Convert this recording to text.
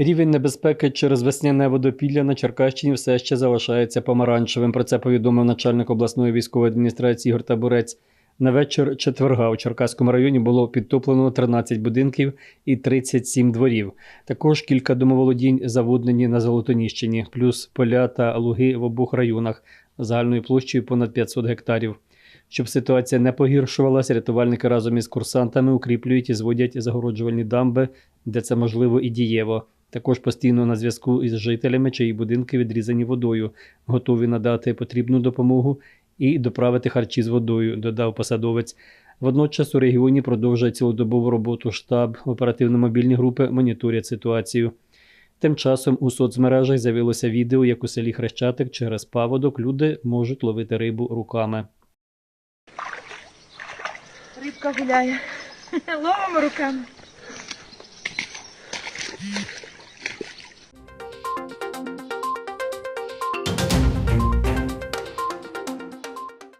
Рівень небезпеки через весняне водопілля на Черкащині все ще залишається помаранчевим. Про це повідомив начальник обласної військової адміністрації Ігор Табурець. На вечір четверга у Черкаському районі було підтоплено 13 будинків і 37 дворів. Також кілька домоволодінь заводнені на Золотоніщині, плюс поля та луги в обох районах загальною площею понад 500 гектарів. Щоб ситуація не погіршувалася, рятувальники разом із курсантами укріплюють і зводять загороджувальні дамби, де це можливо і дієво. Також постійно на зв'язку із жителями, чиї будинки відрізані водою, готові надати потрібну допомогу і доправити харчі з водою, додав посадовець. Водночас у регіоні продовжує цілодобову роботу штаб, оперативно-мобільні групи моніторять ситуацію. Тим часом у соцмережах з'явилося відео, як у селі Хрещатик через паводок люди можуть ловити рибу руками. Рибка гуляє. Ловимо руками.